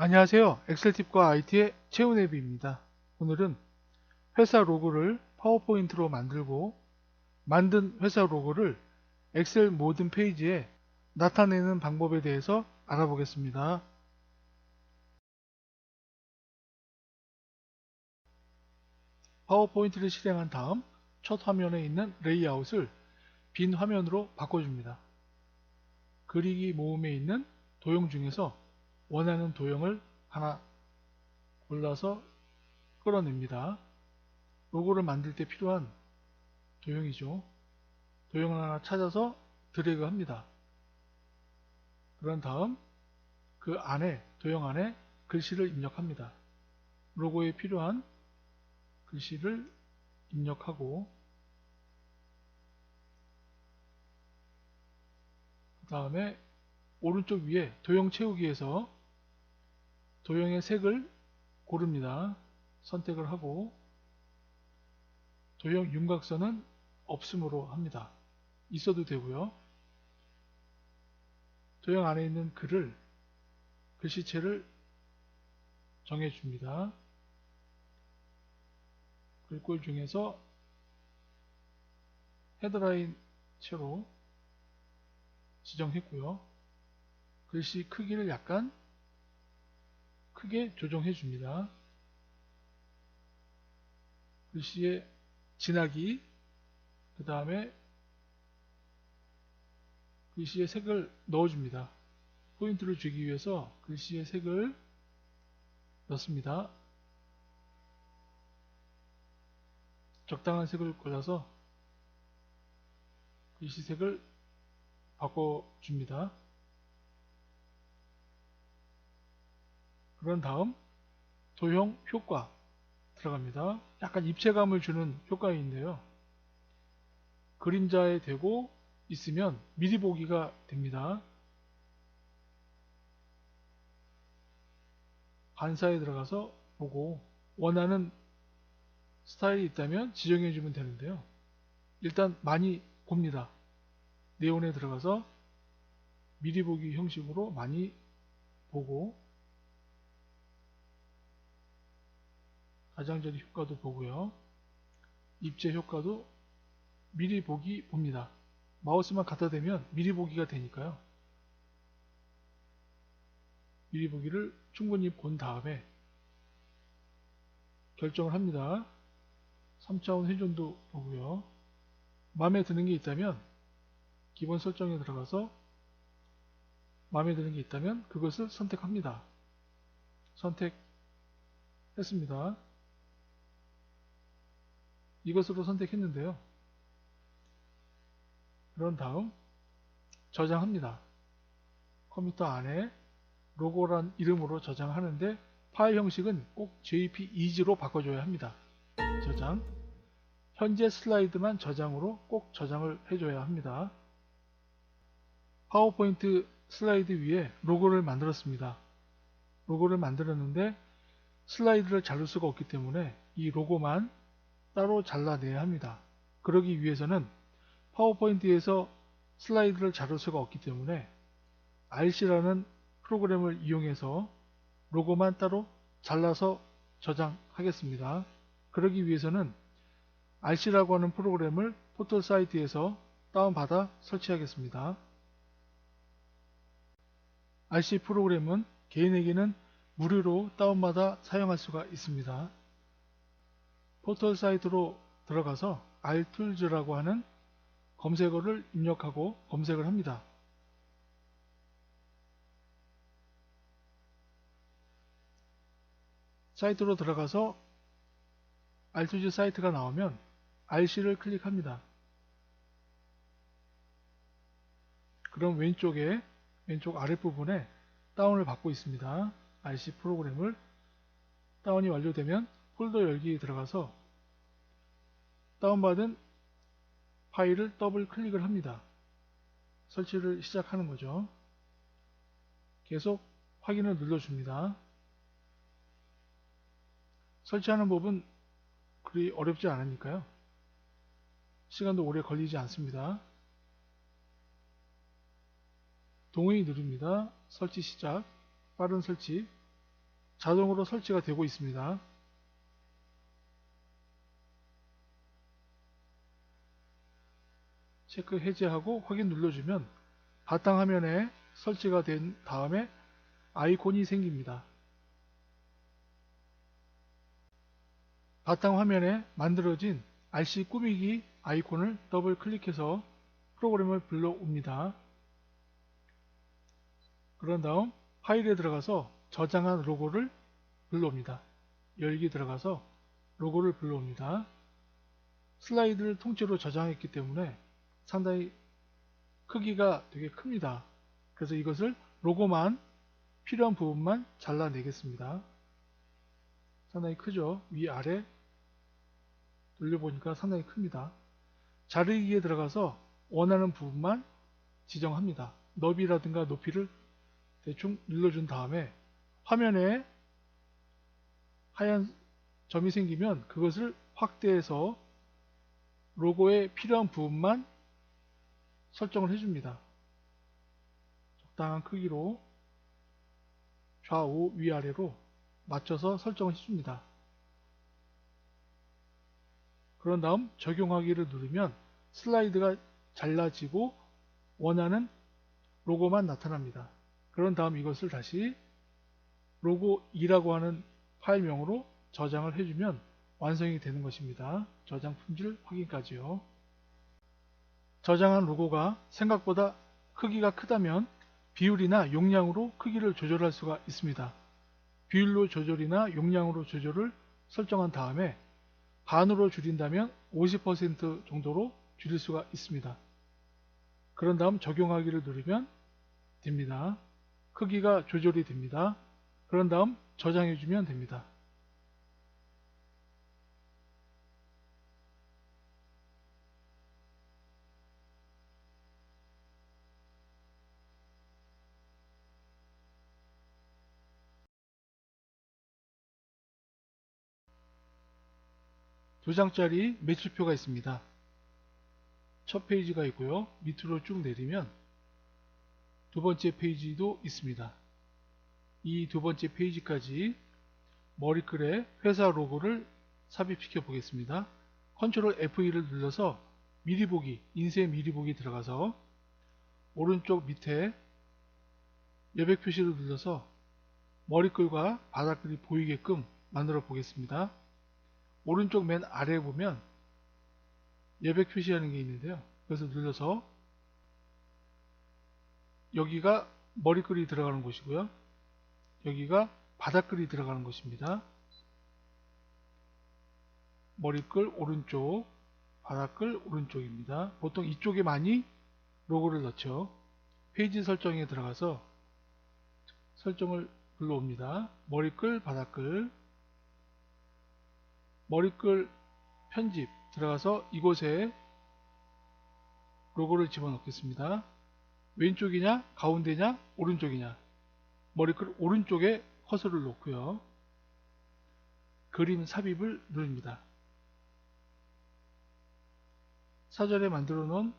안녕하세요. 엑셀팁과 IT의 최은혜비입니다. 오늘은 회사 로고를 파워포인트로 만들고 만든 회사 로고를 엑셀 모든 페이지에 나타내는 방법에 대해서 알아보겠습니다. 파워포인트를 실행한 다음 첫 화면에 있는 레이아웃을 빈 화면으로 바꿔줍니다. 그리기 모음에 있는 도형 중에서 원하는 도형을 하나 골라서 끌어냅니다. 로고를 만들 때 필요한 도형이죠. 도형을 하나 찾아서 드래그 합니다. 그런 다음 그 안에 도형 안에 글씨를 입력합니다. 로고에 필요한 글씨를 입력하고 그 다음에 오른쪽 위에 도형 채우기에서 도형의 색을 고릅니다. 선택을 하고 도형 윤곽선은 없음으로 합니다. 있어도 되고요. 도형 안에 있는 글을 글씨체를 정해줍니다. 글꼴 중에서 헤드라인 채로 지정했고요. 글씨 크기를 약간 크게 조정해 줍니다. 글씨의 진하기 그 다음에 글씨의 색을 넣어줍니다. 포인트를 주기 위해서 글씨의 색을 넣습니다. 적당한 색을 골라서 글씨 색을 바꿔줍니다. 그런 다음 도형 효과 들어갑니다. 약간 입체감을 주는 효과인데요. 그림자에 대고 있으면 미리 보기가 됩니다. 반사에 들어가서 보고 원하는 스타일이 있다면 지정해 주면 되는데요. 일단 많이 봅니다. 네온에 들어가서 미리 보기 형식으로 많이 보고 가장자리 효과도 보고요. 입체 효과도 미리 보기 봅니다. 마우스만 갖다 대면 미리 보기가 되니까요. 미리 보기를 충분히 본 다음에 결정을 합니다. 3차원 회전도 보고요. 마음에 드는 게 있다면 기본 설정에 들어가서 마음에 드는 게 있다면 그것을 선택합니다. 선택했습니다. 이것으로 선택했는데요. 그런 다음 저장합니다. 컴퓨터 안에 로고란 이름으로 저장하는데 파일 형식은 꼭 JPEG로 바꿔줘야 합니다. 저장 현재 슬라이드만 저장으로 꼭 저장을 해줘야 합니다. 파워포인트 슬라이드 위에 로고를 만들었습니다. 로고를 만들었는데 슬라이드를 자를 수가 없기 때문에 이 로고만 따로 잘라내야 합니다. 그러기 위해서는 파워포인트에서 슬라이드를 자를 수가 없기 때문에 RC라는 프로그램을 이용해서 로고만 따로 잘라서 저장하겠습니다. 그러기 위해서는 RC라고 하는 프로그램을 포털 사이트에서 다운받아 설치하겠습니다. RC 프로그램은 개인에게는 무료로 다운받아 사용할 수가 있습니다. 포털 사이트로 들어가서 rtools라고 하는 검색어를 입력하고 검색을 합니다. 사이트로 들어가서 rtools 사이트가 나오면 rc를 클릭합니다. 그럼 왼쪽에 왼쪽 아랫부분에 다운을 받고 있습니다. rc 프로그램을 다운이 완료되면 폴더 열기에 들어가서 다운받은 파일을 더블 클릭을 합니다. 설치를 시작하는 거죠. 계속 확인을 눌러줍니다. 설치하는 법은 그리 어렵지 않으니까요. 시간도 오래 걸리지 않습니다. 동의 누릅니다. 설치 시작, 빠른 설치, 자동으로 설치가 되고 있습니다. 체크 해제하고 확인 눌러주면 바탕 화면에 설치가 된 다음에 아이콘이 생깁니다. 바탕 화면에 만들어진 RC 꾸미기 아이콘을 더블 클릭해서 프로그램을 불러옵니다. 그런 다음 파일에 들어가서 저장한 로고를 불러옵니다. 열기 들어가서 로고를 불러옵니다. 슬라이드를 통째로 저장했기 때문에 상당히 크기가 되게 큽니다. 그래서 이것을 로고만 필요한 부분만 잘라내겠습니다. 상당히 크죠? 위아래 돌려보니까 상당히 큽니다. 자르기에 들어가서 원하는 부분만 지정합니다. 너비라든가 높이를 대충 눌러준 다음에 화면에 하얀 점이 생기면 그것을 확대해서 로고에 필요한 부분만 설정을 해줍니다. 적당한 크기로 좌우 위아래로 맞춰서 설정을 해줍니다. 그런 다음 적용하기를 누르면 슬라이드가 잘라지고 원하는 로고만 나타납니다. 그런 다음 이것을 다시 로고 2라고 하는 파일명으로 저장을 해주면 완성이 되는 것입니다. 저장 품질 확인까지요. 저장한 로고가 생각보다 크기가 크다면 비율이나 용량으로 크기를 조절할 수가 있습니다. 비율로 조절이나 용량으로 조절을 설정한 다음에 반으로 줄인다면 50% 정도로 줄일 수가 있습니다. 그런 다음 적용하기를 누르면 됩니다. 크기가 조절이 됩니다. 그런 다음 저장해주면 됩니다. 두 장짜리 매출표가 있습니다. 첫 페이지가 있고요. 밑으로 쭉 내리면 두 번째 페이지도 있습니다. 이 두 번째 페이지까지 머리글에 회사 로고를 삽입시켜 보겠습니다. 컨트롤 F2를 눌러서 미리 보기, 인쇄 미리 보기 들어가서 오른쪽 밑에 여백 표시를 눌러서 머리글과 바닥글이 보이게끔 만들어 보겠습니다. 오른쪽 맨 아래에 보면 여백 표시하는 게 있는데요. 그래서 눌러서 여기가 머리글이 들어가는 곳이고요. 여기가 바닥글이 들어가는 곳입니다. 머리글 오른쪽, 바닥글 오른쪽입니다. 보통 이쪽에 많이 로고를 넣죠. 페이지 설정에 들어가서 설정을 불러옵니다. 머리글, 바닥글, 머리글 편집 들어가서 이곳에 로고를 집어넣겠습니다. 왼쪽이냐 가운데냐 오른쪽이냐 머리글 오른쪽에 커서를 놓고요. 그림 삽입을 누릅니다. 사전에 만들어 놓은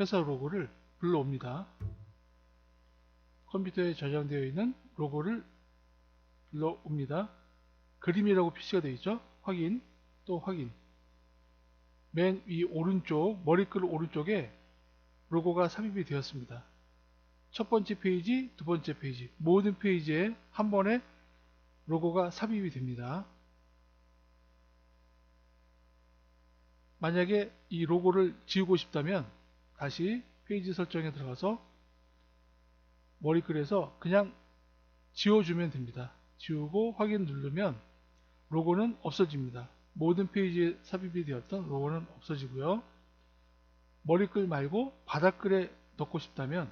회사 로고를 불러옵니다. 컴퓨터에 저장되어 있는 로고를 불러옵니다. 그림이라고 표시가 되어 있죠. 확인 또 확인 맨 위 오른쪽 머리글 오른쪽에 로고가 삽입이 되었습니다. 첫 번째 페이지, 두 번째 페이지 모든 페이지에 한 번에 로고가 삽입이 됩니다. 만약에 이 로고를 지우고 싶다면 다시 페이지 설정에 들어가서 머리글에서 그냥 지워주면 됩니다. 지우고 확인 누르면 로고는 없어집니다. 모든 페이지에 삽입이 되었던 로고는 없어지고요. 머리글 말고 바닥글에 넣고 싶다면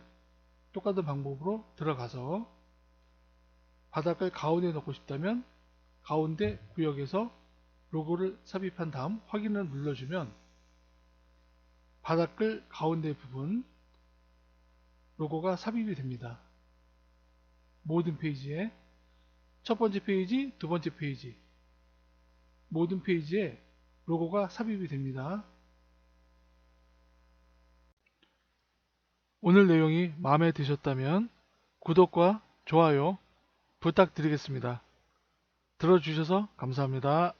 똑같은 방법으로 들어가서 바닥글 가운데 넣고 싶다면 가운데 구역에서 로고를 삽입한 다음 확인을 눌러주면 바닥글 가운데 부분 로고가 삽입이 됩니다. 모든 페이지에 첫 번째 페이지, 두 번째 페이지 모든 페이지에 로고가 삽입이 됩니다. 오늘 내용이 마음에 드셨다면 구독과 좋아요 부탁드리겠습니다. 들어주셔서 감사합니다.